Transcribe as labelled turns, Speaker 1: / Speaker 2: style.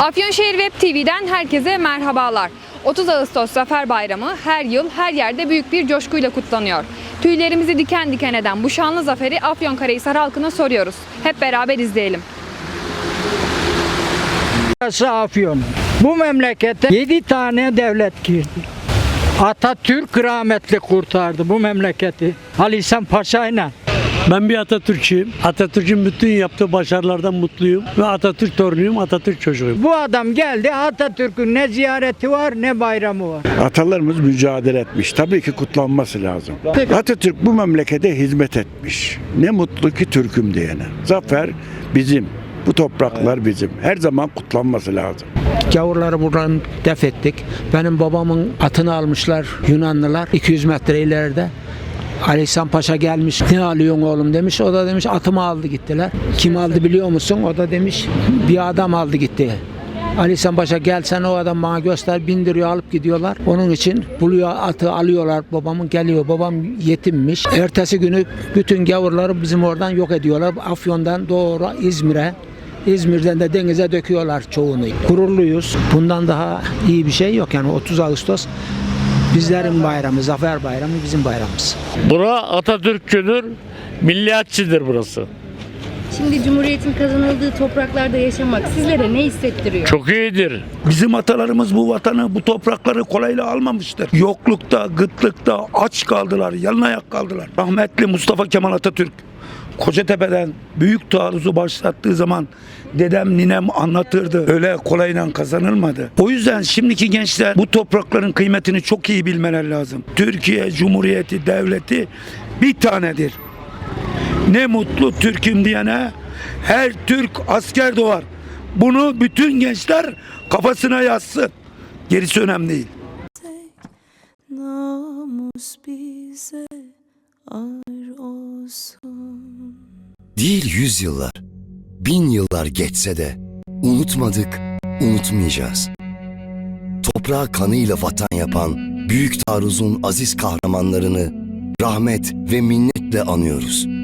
Speaker 1: Afyonşehir Web TV'den herkese merhabalar. 30 Ağustos Zafer Bayramı her yıl her yerde büyük bir coşkuyla kutlanıyor. Tüylerimizi diken diken eden bu şanlı zaferi Afyonkarahisar halkına soruyoruz. Hep beraber izleyelim.
Speaker 2: Burası Afyon. Bu memlekete 7 tane devlet girdi. Atatürk rahmetli kurtardı bu memleketi. Ali İhsan Paşa ile.
Speaker 3: Ben bir Atatürkçüyüm. Atatürk'ün bütün yaptığı başarılardan mutluyum. Ve Atatürk torunuyum, Atatürk çocuğuyum.
Speaker 2: Bu adam geldi Atatürk'ün ne ziyareti var ne bayramı var.
Speaker 4: Atalarımız mücadele etmiş. Tabii ki kutlanması lazım. Atatürk bu memlekete hizmet etmiş. Ne mutlu ki Türk'üm diyene. Zafer bizim. Bu topraklar bizim. Her zaman kutlanması lazım.
Speaker 5: Gavurları buradan def ettik. Benim babamın atını almışlar Yunanlılar 200 metre ileride. Ali İhsan Paşa gelmiş ne alıyorsun oğlum demiş. O da demiş atımı aldı gittiler. Kim aldı biliyor musun? O da demiş bir adam aldı gitti. Ali İhsan Paşa gelsen o adam bana göster bindiriyor alıp gidiyorlar. Onun için buluyor atı alıyorlar babamın geliyor. Babam yetimmiş. Ertesi günü bütün gavurları bizim oradan yok ediyorlar. Afyon'dan doğru İzmir'e İzmir'den de denize döküyorlar çoğunu. Gururluyuz. Bundan daha iyi bir şey yok. Yani 30 Ağustos bizlerin bayramı, Zafer Bayramı bizim bayramımız.
Speaker 6: Bura Atatürkçüdür, milliyetçidir burası.
Speaker 7: Şimdi Cumhuriyet'in kazanıldığı topraklarda yaşamak sizlere ne hissettiriyor?
Speaker 6: Çok iyidir.
Speaker 8: Bizim atalarımız bu vatanı, bu toprakları kolayla almamıştır. Yoklukta, gıtlıkta aç kaldılar, yalın ayak kaldılar. Rahmetli Mustafa Kemal Atatürk Kocatepe'den büyük taarruzu başlattığı zaman dedem ninem anlatırdı. Öyle kolayla kazanılmadı. O yüzden şimdiki gençler bu toprakların kıymetini çok iyi bilmeleri lazım. Türkiye Cumhuriyeti devleti bir tanedir. Ne mutlu Türk'üm diyene her Türk asker doğar. Bunu bütün gençler kafasına yazsın. Gerisi önemli değil.
Speaker 9: namus bize ar olsun.
Speaker 10: Değil yüzyıllar, bin yıllar geçse de unutmadık, unutmayacağız. Toprağı kanıyla vatan yapan büyük taarruzun aziz kahramanlarını rahmet ve minnetle anıyoruz.